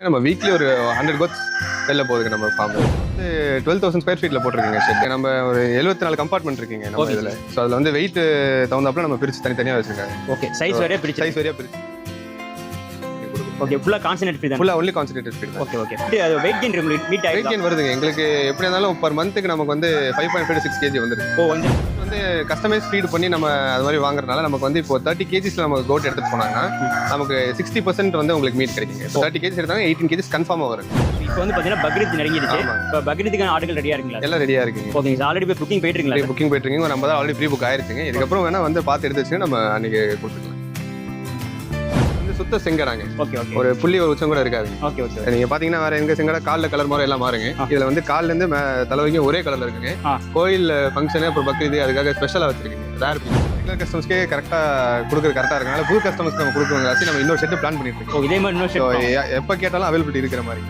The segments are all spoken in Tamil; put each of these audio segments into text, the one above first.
நம்ம வீக்லி ஒரு ஹண்ட்ரட் கோட்ஸ் வெளில போகுதுங்க நம்ம ஃபார்ம் வந்து டுவெல் தௌசண்ட் ஸ்கொயர் ஃபீட்டில் போட்டிருக்கீங்க ஷெட் நம்ம ஒரு எழுபத்தி நாலு கம்பார்ட்மெண்ட் இருக்குங்க நம்ம இதில். ஸோ அதில் வந்து வெயிட் தகுந்தாப்புல நம்ம பிரித்து தனித்தனியாக வச்சுருக்காங்க. ஓகே சைஸ் வரையா பிரிச்சு. சைஸ் வரையாக பிரித்து ஓகே ஃபுல்லா கான்சன்ட்ரேட் தான்? ஃபுல்லாக ஒன்லி ஃபீட் தான். ஓகே ஓகே அது வெயிட் கெயின் மீட் வெயிட் ஆயிடுச்சு கெயின் வருதுங்க. எங்களுக்கு எப்படி இருந்தாலும் பர் மந்த்துக்கு நமக்கு வந்து five point five six KG வந்துருக்கு ஓ வந்து வந்து கஸ்டமைஸ் ஃபீட் பண்ணி நம்ம அது மாதிரி வாங்குறதுனால நமக்கு வந்து இப்போ தேர்ட்டி கேஜிஸ்ல நம்ம கோட் எடுத்துட்டு போனாங்கன்னா நமக்கு சிக்ஸ்டி பர்சன்ட் வந்து உங்களுக்கு மீட் கிடைக்குங்க. தேர்ட்டி கேஜிஸ் எடுத்தாங்க எயிட்டீன் கேஜிஸ் கன்ஃபார்மாக வரும். இப்போ வந்து பாத்தீங்கன்னா பக்ரீத் நெருங்கிடுச்சு. இப்போ பக்ரீத்துக்கான ஆர்டர்கள் ரெடியா இருக்குங்களா? எல்லாம் ரெடியாக இருக்குங்க. சார் ஆல்ரெடி போய் புக்கிங் போயிட்டு இருக்கீங்களா? புக்கிங் போயிட்டு இருக்கீங்க. நம்ம தான் ஆல்ரெடி ப்ரீ புக் ஆயிருச்சுங்க. இதுக்கப்புறம் வேணா வந்து பார்த்து எடுத்து வச்சுங்க நம்ம அன்னைக்கு கொடுத்துக்கலாம். சுத்த செங்கடாங்க. Okay okay. ஒரு புள்ளி ஒரு உச்சம் கூட இருக்காதுங்க ஓகே ஓகே நீங்க பாத்தீங்கன்னா வேற எங்க செங்கடா கால்ல கலர் மாதிரி எல்லாம் மாறுங்க. இதுல வந்து கால்ல இருந்து தலை வரைக்கும் ஒரே கலர்ல இருக்குங்க. கோயில் ஃபங்க்ஷனு அப்புறம் பக்ரீது அதுக்காக ஸ்பெஷலா வச்சிருக்கீங்க. ரேர் ரெகுலர் கஸ்டமர்ஸ்க்கே கரெக்டா கொடுக்குறது கரெக்டா இருக்கனால புது கஸ்டமர்ஸ்க்கு நம்ம கொடுக்குறோங்க நம்ம இன்னொரு செட் பிளான் பண்ணிட்டு இருக்கோம். இதே மாதிரி எப்போ கேட்டாலும் அவைலபிலிட்டி இருக்கிற மாதிரி.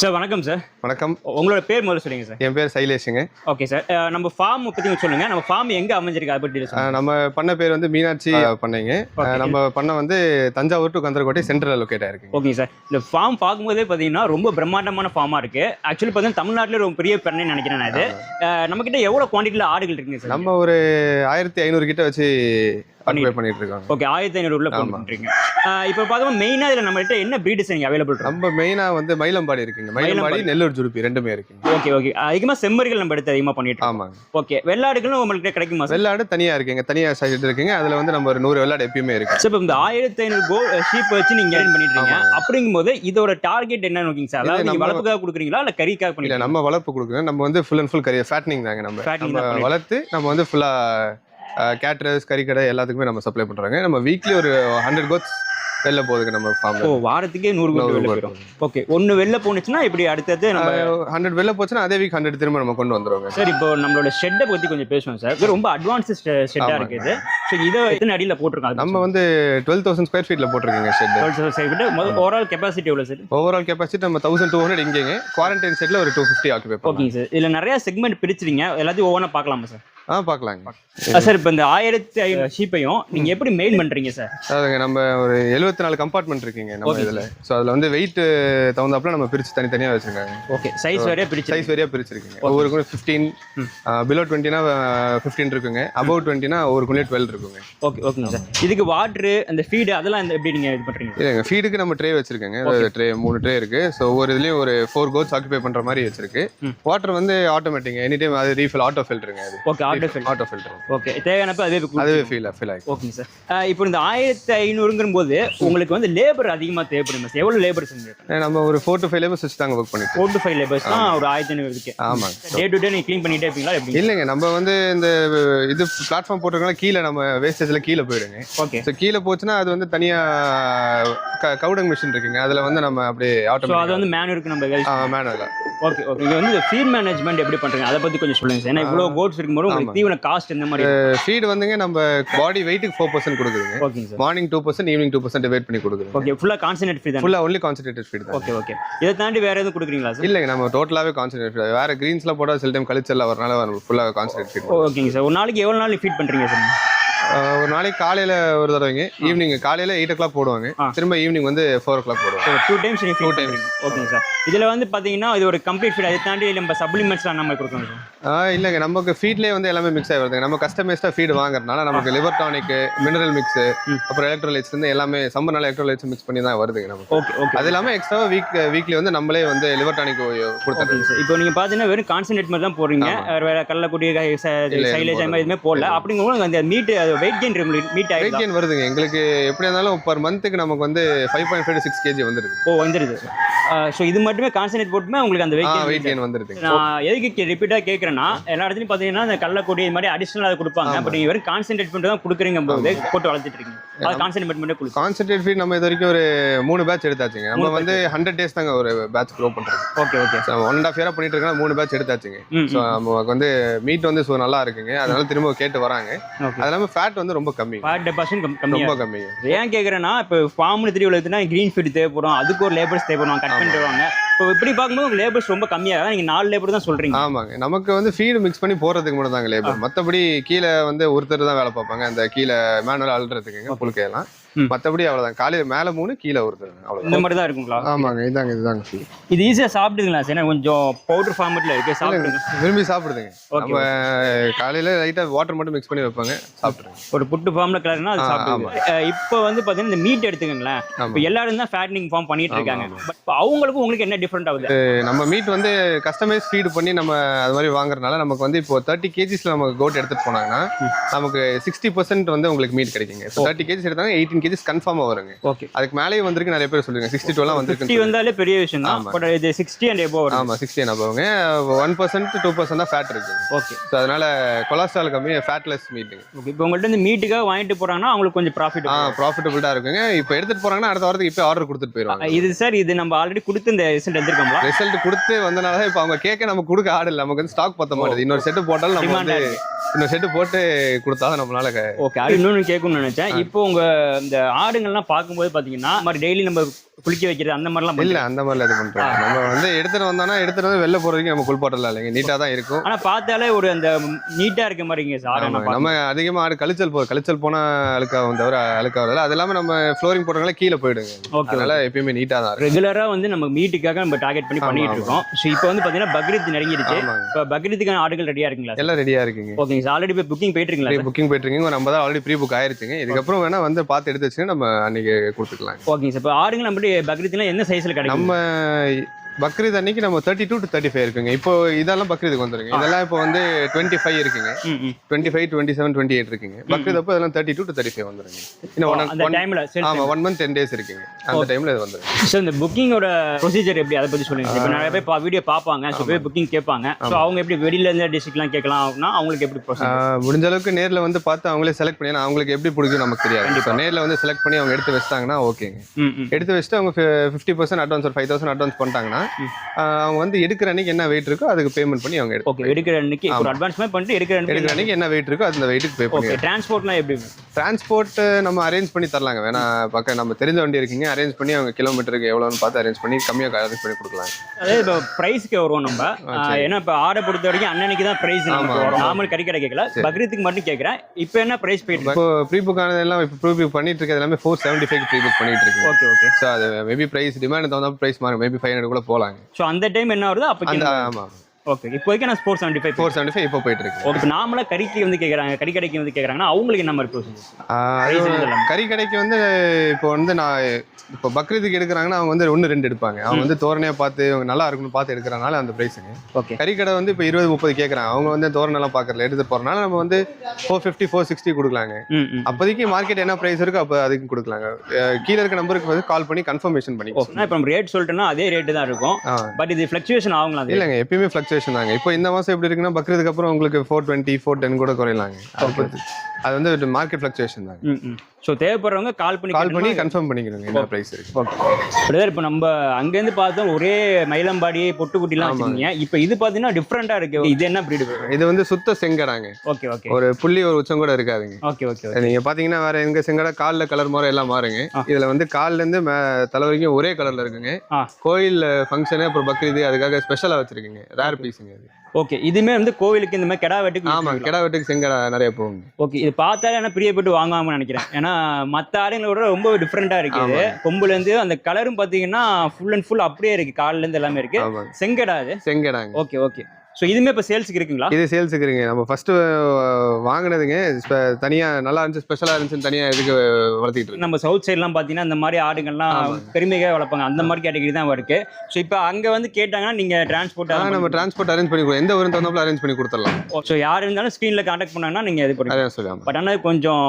சார் வணக்கம் சார். வணக்கம். உங்களோட பேர் முதல்ல சொல்லுங்க சார். என் பேர் சைலேஷுங்க. Okay sir. நம்ம ஃபார்ம் கொஞ்சம் சொல்லுங்க. நம்ம ஃபார்ம் எங்க அமைஞ்சிருக்கு அதை அஹ் நம்ம பண்ண பேர் வந்து மீனாட்சி பண்ணைங்க. நம்ம பண்ண வந்து Thanjavur to Kandarakottai central locate ஆயிருக்குங்க okay sir. இந்த ஃபார்ம் பார்க்கும்போதே பார்த்தீங்கன்னா ரொம்ப பிரம்மாண்டமான ஃபார்மாக இருக்கு. ஆக்சுவலி பார்த்தீங்கன்னா தமிழ்நாட்டில் ரொம்ப பெரிய பண்ணைன்னு நினைக்கிறேன் நான் இது. நம்ம கிட்ட எவ்வளோ குவான்டிட்டியில் ஆடுகள் இருக்குங்க சார்? நம்ம ஒரு ஆயிரத்தி ஐநூறு கிட்ட வச்சு பண்ணிட்டு- இருக்கோம். ஓகே ஆயிரத்தி ஐநூறு உள்ள ஆமா. பண்ணுறீங்க இப்போ பார்க்கும்போது மெயினாக இதில் நம்மகிட்ட என்ன ப்ரீட்ஸ் நீங்கள் அவைலபிள் இருக்கு? நம்ம மெயினா வந்து மயிலம்பாடி இருக்குங்க. மயிலம்பாடி. நெல்லூர் ஜுடுப்பி ரெண்டுமே இருக்குங்க. ஓகே ஓகே அதிகமாக செம்மறிகள் நம்ம எடுத்து அதிகமாக பண்ணிட்டு ஆமாங்க. ஓகே வெள்ளாடுகளும் உங்களுக்கு கிடைக்குமா வெள்ளாடு தனியா இருக்குங்க. தனியா சைடு இருக்குங்க. அதுல வந்து நம்ம ஒரு நூறு வெள்ளாடு எப்பயுமே இருக்கு. சார் இப்போ இந்த ஆயிரத்தி ஐநூறு கோ ஷீப் வச்சு நீங்க எர்ன் பண்ணிட்டு இருக்கீங்க. அப்படிங்கும்போது இதோட டார்கெட் என்ன நோக்கிங்க சார் அதாவது நீங்க நம்ம- வளர்ப்புக்காக கொடுக்குறீங்களா இல்ல கறிக்காக பண்ணிக்கலாம் நம்ம வளர்ப்பு கொடுக்குறோம். நம்ம வந்து ஃபுல் அண்ட் ஃபுல் கறி ஃபேட்னிங் தாங்க நம்ம. நம்ம வளர்த்து நம்ம வந்து ஃபுல்லா கேட்ரஸ் கறிக்கடை எல்லாத்துக்குமே நம்ம சப்ளை பண்றாங்க. நம்ம வீக்லி ஒரு ஹண்ட்ரட் கோட்ஸ் வெளில போகுதுங்க நம்ம ஓ ஃபார்ம்ல வாரத்துக்கே நூறு கோடி வெளில போயிடும். ஓகே ஒன்னு வெளில போனுச்சுன்னா இப்படி அடுத்தது நம்ம ஹண்ட்ரட் வெளில போச்சுன்னா அதே வீக் ஹண்ட்ரட் திரும்ப நம்ம கொண்டு வந்துருவாங்க. சார் இப்போ நம்மளோட ஷெட்டை பத்தி கொஞ்சம் பேசுவோம் சார். ரொம்ப அட்வான்ஸ் ஷெட்டா ஆமாங்க. இருக்குது ஸோ இதை எத்தனை அடியில போட்டிருக்காங்க? நம்ம வந்து டுவெல் தௌசண்ட் ஸ்கொயர் ஃபீட்ல போட்டிருக்கீங்க ஷெட் முதல் ஓவரால் கெப்பாசிட்டி எவ்வளவு சார் ஓவரால் கெப்பாசிட்டி நம்ம தௌசண்ட் டூ ஹண்ட்ரட் இங்கேங்க. குவாரண்டைன் செட்ல ஒரு டூ ஃபிஃப்டி பண்ணலாம். ஓகேங்க சார் இதுல நிறைய செக்மெண்ட் பிரிச்சிருங்க. எல்லாத்தையும் ஒவ்வொன்றா பார்க்கலாமா சார் ஆ பார்க்கலாங்க சார் இப்போ இந்த ஆயிரத்தி ஐநூறு ஷீப்பையும் நீங்க எப்படி மெயில் பண்றீங்க சார்? அதாங்க நம்ம ஒரு எழுபத்தி நாலு கம்பார்ட்மெண்ட் இருக்குங்க நம்ம. இதுல. ஸோ அதுல வந்து வெயிட் தகுந்தாப்புல நம்ம பிரிச்சு தனித்தனியா வச்சிருக்காங்க. ஓகே சைஸ் வரையா பிரிச்சு சைஸ் வரையா பிரிச்சிருக்கீங்க. ஒவ்வொருக்கும் ஃபிஃப்டீன் பிலோ டுவெண்ட்டினா ஃபிஃப்டீன் இருக்குங்க. அபவ் டுவெண்ட்டினா ஒவ்வொருக்குள்ளே டுவெல் இருக்குங்க. ஓகே ஓகேங்க சார் இதுக்கு வாட்ரு அந்த ஃபீடு அதெல்லாம் இந்த எப்படி நீங்க இது பண்றீங்க? இல்லைங்க ஃபீடுக்கு நம்ம ட்ரே வச்சிருக்கேங்க. ட்ரே மூணு ட்ரே இருக்கு. ஸோ ஒவ்வொரு இதுலயும் ஒரு ஃபோர் கோட்ஸ் ஆக்குபை பண்ற மாதிரி வச்சிருக்கு. வாட்டர் வந்து ஆட்டோமேட்டிக் எனி டைம் அது ரீஃபில் ஆட்டோ ஃபில்டருங்க அது. Okay order fill auto filter okay தேவையானப்ப அதே அதுவே ஃபீல் ஃபீல் ஆகும் ஓகேங்க சார் இப்போ இந்த ஆயிரத்தி ஐநூறுங்கிற போது உங்களுக்கு வந்து லேபர் அதிகமா தேவைப்படுங்க சார் எவ்வளவு லேபர் செஞ்சு நம்ம ஒரு ஃபோர் டு ஃபைவ் லேபர்ஸ் வச்சு தாங்க ஒர்க் பண்ணிட்டு ஃபோர் டு ஃபைவ் லேபர்ஸ் தான் ஒரு ஆயிரத்தி ஐநூறு இருக்கு. ஆமாங்க. டே டு டே நீங்க க்ளீன் பண்ணிட்டே இருப்பீங்களா எப்படி? இல்லைங்க நம்ம வந்து இந்த இது பிளாட்ஃபார்ம் போட்டிருக்கனால கீழே நம்ம வேஸ்டேஜ்ல கீழே போயிடுங்க. ஓகே ஸோ கீழே போச்சுன்னா அது வந்து தனியா கவுடங் மிஷின் இருக்குங்க. அதுல வந்து நம்ம அப்படியே ஸோ அது வந்து மேனுவருக்கு நம்ம மேனுவலா ஓகே ஓகே இது வந்து ஃபீட் மேனேஜ்மெண்ட் எப்படி பண்றீங்க? அதை பத்தி கொஞ்சம் சொல்லுங்க சார் ஏன்னா இவ்வளோ கோட்ஸ் இருக்கும்போது உங்களுக்கு தீவன காஸ்ட் இந்த மாதிரி ஃபீட் வந்துங்க நம்ம பாடி வெயிட்டுக்கு ஃபோர் பர்சன்ட் கொடுக்குதுங்க. ஓகேங்க sir morning two percent evening two percent divide பண்ணி கொடுக்குதுங்க. ஓகே ஃபுல்லாக கான்சன்ட்ரேட் ஃபீட் தான்? ஃபுல்லா only concentrated feed okay okay இதை தாண்டி வேற எதுவும் கொடுக்குறீங்களா சார் இல்லைங்க நம்ம டோட்டலாவே கான்சன்ட்ரேட் ஃபீட் வேற கிரீன்ஸ்லாம் போட்டால் சில டைம் கழிச்செல்லாம் வரனால ஃபுல்லாக கான்சன்ட்ரேட் ஃபீட் ஓகேங்க சார் ஒரு நாளைக்கு எவ்வளோ நாள் ஃபீட் பண்றீங்க சார் ஒரு நாளைக்கு காலையில ஒரு தடவைங்க. ஈவினிங் காலையில எயிட் ஓ கிளாக் போடுவாங்க. திரும்ப ஈவினிங் வந்து ஃபோர் ஓ கிளாக் போடுவாங்க டூ டைம்ஸ் நீங்கள் டூ. டைம்ஸ் ஓகேங்க சார் இதில் வந்து பார்த்தீங்கன்னா இது ஒரு கம்ப்ளீட் ஃபீட் அதை தாண்டி நம்ம சப்ளிமெண்ட்ஸ்லாம் நம்ம கொடுக்கணும் இல்லைங்க. நமக்கு ஃபீட்லேயே வந்து எல்லாமே மிக்ஸ் ஆகி வருதுங்க நம்ம கஸ்டமைஸ்டாக ஃபீட் வாங்குறதுனால நமக்கு லிவர் டானிக் மினரல் மிக்ஸ். அப்புறம் எலக்ட்ரோலைட்ஸ் வந்து எல்லாமே சம்மர்னால எலக்ட்ரோலைட்ஸ் மிக்ஸ் பண்ணி தான் வருதுங்க நமக்கு. ஓகே ஓகே அது இல்லாமல் எக்ஸ்ட்ரா வீக் வீக்லி வந்து நம்மளே வந்து லிவர் டானிக் கொடுத்துருக்கோம் இப்போ நீங்கள் பார்த்தீங்கன்னா வெறும் கான்சன்ட்ரேட் மாதிரி தான் போடுறீங்க. வேற கடலக்குடி இல்ல, எதுவும் சைலேஜ் அது. மாதிரி எதுவுமே போடல. அப்படிங்கும்போது அந்த meat weight gain meat weight ஆகிடும் கெயின் வருதுங்க. எங்களுக்கு எப்படி இருந்தாலும் பர் மந்த்துக்கு நமக்கு வந்து five point five six KG வந்துருது. ஓ வந்துருது. ஸோ இது மட்டுமே கான்சன்ட்ரேட் போட்டுமே உங்களுக்கு அந்த வெயிட் வெயிட் கெயின் வந்துருதுங்க. நான் எதுக்கு ரிப்பீட்டாக கேட்குறேன்னா எல்லா இடத்துலையும் பார்த்தீங்கன்னா இந்த கடலக்குடி இது மாதிரி அடிஷனல் அதை கொடுப்பாங்க. ஆமா. பட் நீங்கள் வெறும் கான்சன்ட்ரேட் பண்ணிட்டு தான் கொடுக்குறீங்க போது போட்டு வளர்த்துட்டு இருக்கீங்க. அது கான்சன்ட்ரேட் மட்டும் கொடுக்கும். கான்சன்ட்ரேட் ஃபீட் நம்ம இது வரைக்கும் ஒரு மூணு பேட்ச் எடுத்தாச்சுங்க. நம்ம வந்து ஹண்ட்ரட் டேஸ் தாங்க ஒரு பேட்ச் க்ரோ பண்றோம் okay okay one and half இயரா பண்ணிட்டு இருக்கோம் மூணு பேட்ச் எடுத்தாச்சுங்க. ஸோ நமக்கு வந்து மீட் வந்து ஸோ நல்லா இருக்குங்க. அதனால திரும்ப கேட்டு வராங்க. அது இல்லாமல் ஃபேட் வந்து ரொம்ப கம்மி. ஃபைவ் டெபாசிட் கம்மியாக ரொம்ப கம்மிங்க ஏன் கேட்குறேன்னா இப்போ ஃபார்ம்னு தெரிய உள்ளதுன்னா க்ரீன் ஃபீட் தேவைப்படும் அதுக்கு ஒரு லேபர்ஸ் தேவைப்படும் கட் பண்ணிட்டு வருவாங்க இப்போ இப்படி பார்க்கும்போது லேபர்ஸ் ரொம்ப கம்மியாக நீங்கள் நாலு லேபர் தான் சொல்கிறீங்க ஆமாங்க. நமக்கு வந்து ஃபீடு மிக்ஸ் பண்ணி போறதுக்கு மட்டும் தாங்க லேபர் மற்றபடி கீழே வந்து ஒருத்தர் தான் வேலை பார்ப்பாங்க. அந்த கீழே மேனுவல் அழுறதுக்குங்க புழுக்கையெல்லாம். மற்றபடி அவ்வளோதான் காலையில மேலே மூணு கீழே ஒருத்தர் இந்த அவ்வளோதான் மாதிரி தான் இருக்குங்களா? ஆமாங்க இதாங்க இதுதாங்க. இது ஈஸியாக சாப்பிடுங்களா சார் கொஞ்சம் பவுடர் ஃபார்மேட்டில் இருக்கு சாப்பிடுங்க. விரும்பி சாப்பிடுதுங்க. Okay, நம்ம காலையில லைட்டா வாட்டர் மட்டும் மிக்ஸ் பண்ணி வைப்பாங்க சாப்பிட்ருங்க ஒரு புட்டு ஃபார்ம்ல கலர்னா அது சாப்பிடுங்க இப்போ வந்து பார்த்தீங்கன்னா இந்த மீட் எடுத்துக்கங்களேன். இப்போ எல்லாரும் தான் ஃபேட்னிங் ஃபார்ம் பண்ணிட்டு இருக்காங்க. பட் அவங்களுக்கும் உங்களுக்கு என்ன டிஃப்ரெண்ட் ஆகுது? நம்ம மீட் வந்து கஸ்டமைஸ் ஃபீட் பண்ணி நம்ம அது மாதிரி வாங்குறதுனால நமக்கு வந்து இப்போ தேர்ட்டி கேஜிஸ்ல நம்ம கோட் எடுத்துட்டு போனாங்கன்னா நமக்கு சிக்ஸ்டி பர்சன்ட் வந்து உங்களுக்கு மீட் கிடைக்குங்க. தேர்ட்டி கேஜிஸ் எடுத்தாங்க எயிட்டீன் கேஜிஸ் கன்ஃபார்மாக வருங்க ஓகே அதுக்கு மேலேயே வந்திருக்கு நிறைய பேர் சொல்லுங்க. சிக்ஸ்டி டுவெல்லாம் ஃபிஃப்டி வந்திருக்கு வந்தாலே பெரிய விஷயம் தான். பட் இது சிக்ஸ்டி அண்ட் எபோ வரும் ஆமா சிக்ஸ்டி என்ன போவாங்க ஒன் பர்சன்ட் டூ பர்சன்ட் தான் ஃபேட் இருக்கு. ஓகே ஸோ அதனால கொலஸ்ட்ரால் கம்மி ஃபேட்லெஸ் மீட்டுங்க ஓகே இப்போ உங்கள்ட்ட இந்த மீட்டுக்காக வாங்கிட்டு போறாங்கன்னா அவங்களுக்கு கொஞ்சம் ப்ராஃபிட் ஆ ப்ராஃபிட்டபிளாக இருக்குங்க. இப்போ எடுத்துட்டு போறாங்கன்னா அடுத்த வாரத்துக்கு இப்போ ஆர்டர் கொடுத்துட்டு போயிடுவாங்க இது சார் இது நம்ம ஆல்ரெடி கொடுத்து இந்த ரிசல்ட் எடுத்துருக்கோம்ல? ரிசல்ட் கொடுத்து வந்தனால தான் இப்போ அவங்க கேட்க நம்ம கொடுக்க ஆடு இல்லை. நமக்கு வந்து ஸ்டாக் பத்த மாட்டேது. இன்னொரு செட்டு போட்டாலும் நம்ம வந்து இன்னொரு செட்டு போட்டு கொடுத்தா நம்மளால ஓகே அது இன்னொன்று கேட்கணும்னு நினைச்சேன். இப்போ உங்க இந்த ஆடுங்கள்லாம் பார்க்கும்போது பாத்தீங்கன்னா இந்த மாதிரி டெய்லி நம்ம குளிக்க வைக்கிறது அந்த மாதிரிலாம் இல்ல அந்த மாதிரில இது பண்றோம் நம்ம வந்து எடுத்துட்டு வந்தோம்னா எடுத்துட்டு வந்து வெளில போற வரைக்கும் நம்ம குளிப்பாட்டலாம் இல்லைங்க. நீட்டா தான் இருக்கும். ஆனா பார்த்தாலே ஒரு அந்த நீட்டா இருக்க மாதிரிங்க சார் நம்ம அதிகமா ஆடு கழிச்சல் போ கழிச்சல் போனா அழுக்காகும் தவிர அழுக்காவதில்ல அது இல்லாம நம்ம ஃப்ளோரிங் போடுறதுனால கீழே போயிடுங்க. ஓகே அதனால எப்பயுமே நீட்டா தான் இருக்கும். ரெகுலரா வந்து நம்ம மீட்டுக்காக நம்ம டார்கெட் பண்ணி பண்ணிட்டு. இருக்கோம். ஸோ இப்போ வந்து பாத்தீங்கன்னா பக்ரீத் நெருங்கிடுச்சு. இப்போ பக்ரீத்துக்கான ஆடுகள் ரெடியா இருக்குங்களா? எல்லாம் ரெடியா இருக்குங்க. ஓகேங்க சார் ஆல்ரெடி இப்போ புக்கிங் போயிட்டு இருக்கீங்களா? புக்கிங் போயிட்டு இருக்கீங்க. நம்ம தான் ஆல்ரெடி ப்ரீ புக் ஆயிருச்சுங்க. இதுக்கப்புறம் வேணா வந்து பார்த்து எடுத்து வச்சுங்க நம்ம அன்னைக்கு கொடுத்துக்கலாம் ஓகேங்க சார் இப்போ ஆடுகள் நம்ம பக்ரீத்லாம் என்ன சைஸ்ல கிடைக்கும் நம்ம பக்ரீத் அன்னைக்கு நம்ம thirty two to thirty five இருக்குங்க. இப்போ இதெல்லாம் பக்ரீதுக்கு வந்துருங்க. இதெல்லாம் இப்போ வந்து டுவெண்ட்டி ஃபைவ் இருக்குங்க. Twenty five twenty seven twenty eight இருக்குங்க பக்ரீத் அப்போ இதெல்லாம் thirty two to thirty five வந்துருங்க இன்னும் சரி ஆமா ஒன் மந்த் டென் டேஸ் இருக்குங்க. அந்த டைம்ல இது வந்துரும் ஸோ இந்த புக்கிங்கோட ப்ரொசீஜர் எப்படி? அதை பத்தி சொல்லுங்க. இப்போ நிறைய பேர் வீடியோ பார்ப்பாங்க. ஸோ போய் புக்கிங் கேட்பாங்க. ஸோ அவங்க எப்படி வெளியில இருந்து டிஸ்ட்ரிக்ட்லாம் கேட்கலாம் அப்படின்னா அவங்களுக்கு எப்படி முடிஞ்ச அளவுக்கு நேர்ல வந்து பார்த்து அவங்களே செலக்ட் பண்ணி அவங்களுக்கு எப்படி பிடிக்கும் நமக்கு தெரியாது. இப்போ நேர்ல வந்து செலக்ட் பண்ணி அவங்க எடுத்து வச்சிட்டாங்கன்னா ஓகேங்க எடுத்து வச்சுட்டு அவங்க ஃபிஃப்டி பர்சன்ட் அட்வான்ஸ் ஒரு ஃபைவ் தௌசண்ட் அட்வான்ஸ் பண்ணிட்டாங்கன்னா அவங்க வந்து எடுக்கிற அன்னைக்கு என்ன வெயிட் இருக்கோ அதுக்கு பேமெண்ட் பண்ணி அவங்க ஓகே எடுக்கிற அன்னைக்கு ஒரு அட்வான்ஸ் மாதிரி பண்ணிட்டு எடுக்கிற எடுக்கிற அன்னைக்கு என்ன வெயிட் இருக்கோ அந்த வெயிட்டுக்கு பே பண்ணி டிரான்ஸ்போர்ட்லாம் எப்படி? டிரான்ஸ்போர்ட் நம்ம அரேஞ்ச் பண்ணி தரலாங்க. வேணா பக்கம் நம்ம தெரிஞ்ச வண்டி இருக்குங்க அரேஞ்ச் பண்ணி அவங்க கிலோமீட்டருக்கு எவ்வளோன்னு பார்த்து அரேஞ்ச் பண்ணி கம்மியாக அரேஞ்ச் பண்ணி கொடுக்கலாம். அதே இப்போ ப்ரைஸ்க்கு வருவோம் நம்ம. ஏன்னா இப்போ ஆர்டர் பொறுத்த வரைக்கும் அன்னன்னைக்கு தான் ப்ரைஸ் வரும். நார்மல் கறி கடை கேட்கல பக்ரீத்துக்கு மட்டும் கேட்குறேன் இப்போ என்ன ப்ரைஸ் போயிட்டு இப்போ ப்ரீ புக் ஆனதெல்லாம் இப்போ ப்ரீ புக் பண்ணிட்டு இருக்கிறது எல்லாமே four seventy five pre book பண்ணிட்டு இருக்கு ஓகே ஓகே ஸோ அது மேபி ப்ரைஸ் டிமாண்ட் தகுந்த ப்ரைஸ் மாறும். மேபி ஃபைவ் ஹண்ட்ரட் கூட போகலாங்க ஸோ அந்த டைம் என்ன வருதோ அப்போ ஆமாம் ஓகே இப்போதைக்கு நான் sports seventy five four seventy five இப்போ போயிட்டு இருக்கு ஓகே நார்மலாக கறிக்கு வந்து கேட்குறாங்க கறி கடைக்கு வந்து கேட்குறாங்கன்னா அவங்களுக்கு என்ன மாதிரி ப்ரொசீஜர் கறி கடைக்கு வந்து இப்போ வந்து நான் இப்போ பக்ரீத்துக்கு எடுக்கிறாங்கன்னா அவங்க வந்து ஒன்று ரெண்டு எடுப்பாங்க. அவங்க வந்து தோரணையாக பார்த்து அவங்க நல்லா இருக்குன்னு பார்த்து எடுக்கிறனால அந்த ப்ரைஸுங்க ஓகே கறி கடை வந்து இப்போ இருபது முப்பது கேட்குறாங்க அவங்க வந்து தோரணெல்லாம் பார்க்கறதுல எடுத்து போகிறனால நம்ம வந்து ஃபோர் ஃபிஃப்டி ஃபோர் சிக்ஸ்டி கொடுக்கலாங்க. அப்போதைக்கு மார்க்கெட் என்ன ப்ரைஸ் இருக்கோ அப்போ அதுக்கு கொடுக்கலாங்க. கீழே இருக்க நம்பருக்கு வந்து கால் பண்ணி கன்ஃபர்மேஷன் பண்ணி இப்போ நம்ம ரேட் சொல்லிட்டோம்னா அதே ரேட்டு தான் இருக்கும். பட் இது ஃப்ளக்சுவேஷன் அது இல்லைங்க எப்பயுமே ஃப்ளக்சுவேஷன் தாங்க. இப்போ இந்த மாதம் எப்படி இருக்குன்னா பக்ரீதுக்கு அப்புறம் உங்களுக்கு ஃபோர் டுவெண்ட்டி ஃபோர் டென் கூட குறையலாங்க. அது வந்து மார்க்கெட் ஃப்ளக்சுவேஷன் தாங்க. ஸோ தேவைப்படுறவங்க கால் பண்ணி கால் பண்ணி கன்ஃபார்ம் பண்ணிக்கிறோங்க என்ன ப்ரைஸ் இருக்கு. ஓகே பிரதர் இப்போ நம்ம அங்கேருந்து பார்த்தோம் ஒரே மயிலம்பாடி பொட்டுக்குட்டிலாம் வச்சிருக்கீங்க. இப்போ இது பார்த்தீங்கன்னா டிஃப்ரெண்ட்டாக இருக்கு. இது என்ன ப்ரீடு இது? வந்து சுத்த செங்கடாங்க. ஓகே ஓகே ஒரு புள்ளி ஒரு உச்சம் கூட இருக்காதுங்க. ஓகே ஓகே நீங்க பாத்தீங்கன்னா வேற எங்க செங்கடா கால்ல கலர் முறை எல்லாம் மாறுங்க. இதுல வந்து கால்ல இருந்து மே- தலை வரைக்கும் ஒரே கலர்ல இருக்குங்க. கோயில் ஃபங்க்ஷனு அப்புறம் பக்ரீது அதுக்காக ஸ்பெஷலா வச்சிருக்கீங்க. ரேர் பீஸுங்க இது ஓகே இதுமே வந்து கோவிலுக்கு இந்த மாதிரி கெடா வெட்டுக்கு ஆமா கிடா வெட்டுக்கு செங்கடா நிறைய போகுங்க. ஓகே இது பார்த்தாலே என்ன பிரியப்பட்டு வாங்காம நினைக்கிறேன். ஏன்னா மற்ற ஆடுங்களை விட ரொம்ப டிஃப்ரெண்ட்டாக இருக்குது கொம்புலேருந்து அந்த கலரும் பார்த்தீங்கன்னா ஃபுல் அண்ட் ஃபுல் அப்படியே இருக்கு. கால்ல இருந்து எல்லாமே இருக்கு. செங்கடா அது செங்கடாங்க. Okay okay. ஸோ இதுமே இப்போ சேல்ஸுக்கு இருக்குங்களா? இது சேல்ஸுக்கு இருங்க நம்ம ஃபர்ஸ்ட் வாங்கினதுங்க. ஸ்பெ- தனியா நல்லா இருந்துச்சு ஸ்பெஷலா இருந்துச்சுன்னு தனியா இதுக்கு வளர்த்திட்டு இருக்கோம். நம்ம சவுத் சைட்லாம் பார்த்தீங்கன்னா இந்த மாதிரி ஆடுகள்லாம். பெருமையாக வளர்ப்பாங்க. அந்த மாதிரி கேட்டகரி தான் இருக்கு. ஸோ இப்போ அங்கே வந்து கேட்டாங்கன்னா நீங்கள் டிரான்ஸ்போர்ட் நம்ம டிரான்ஸ்போர்ட் அரேஞ்ச் பண்ணி கொடு- எந்த ஊரும் தகுந்தாப்புல அரேஞ்ச் பண்ணி கொடுத்துடலாம். ஸோ யார் இருந்தாலும் ஸ்க்ரீனில் காண்டாக்ட் பண்ணாங்கன்னா நீங்கள் இது பண்ணுங்க பட் ஆனால் கொஞ்சம்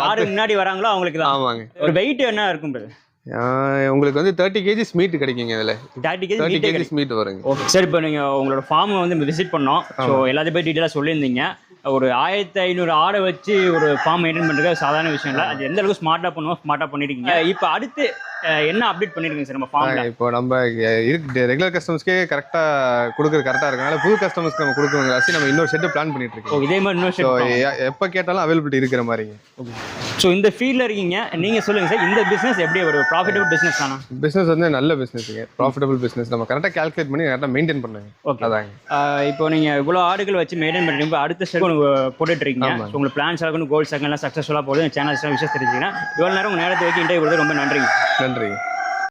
யாரு முன்னாடி வராங்களோ அவங்களுக்கு தான். ஆமாங்க. ஒரு வெயிட் என்ன இருக்கும் உங்களுக்கு வந்து தேர்ட்டி கேஜிஸ் மீட் கிடைக்குங்க இதுல. Thirty thirty KG KGs meat வருங்க. ஓகே சார் இப்போ நீங்கள் உங்களோட ஃபார்மை வந்து விசிட் பண்ணோம். ஸோ எல்லாத்தையும் போய் டீட்டெயிலாக சொல்லியிருந்தீங்க. ஒரு ஆயிரத்தி ஐநூறு ஆடை வச்சு ஒரு ஃபார்ம் மெயின்டைன் பண்ணுறது சாதாரண விஷயம் இல்லை. அது எந்த அளவுக்கு ஸ்மார்ட்டாக பண்ணுவோம் ஸ்மார்ட்டாக பண்ணிருக்கீங்க இப்போ அடுத்து என்ன அப்டேட் பண்ணிருக்கீங்க சார் நம்ம ஃபார்ம்ல இப்போ நம்ம இருக்கு ரெகுலர் கஸ்டமர்ஸ்க்கே கரெக்டாக கொடுக்குறது கரெக்டாக இருக்கனால புது கஸ்டமர்ஸ்க்கு நம்ம கொடுக்கணுங்கிற ஆசை நம்ம இன்னொரு ஷெட்டு பிளான் பண்ணிட்டு இருக்கோம். இதே மாதிரி இன்னொரு எப்போ கேட்டாலும் அவைலபிலிட்டி இருக்கிற மாதிரிங்க ஸோ இந்த ஃபீல்டில் இருக்கீங்க. நீங்க சொல்லுங்க சார் இந்த பிசினஸ் எப்படி ஒரு ப்ராஃபிட்டபிள் பிசினஸ் தானா? பிஸ்னஸ் வந்து நல்ல பிஸ்னஸ்ங்க ப்ராஃபிட்டபிள் பிஸ்னஸ் நம்ம கரெக்டாக கால்குலேட் பண்ணி கரெக்டாக மெயின்டைன் பண்ணுங்க. ஓகே அதாங்க. இப்போ நீங்க இவ்வளோ ஆடுகள் வச்சு மெயின்டைன் பண்ணுறீங்க அடுத்த ஸ்டெப் போட்டுட்டு இருக்கீங்க. ஸோ உங்களுக்கு பிளான்ஸ் ஆகணும் கோல்ஸ் ஆகணும் சக்ஸஸ்ஃபுல்லாக போகுது சேனல்ஸ் விஷயம் தெரிஞ்சுக்கிறேன் இவ்வளோ நேரம் உங்கள் நேரத்தை வச்சு இன்டர்வியூ கொடுத்து ரொம்ப நன்றி. நன்றி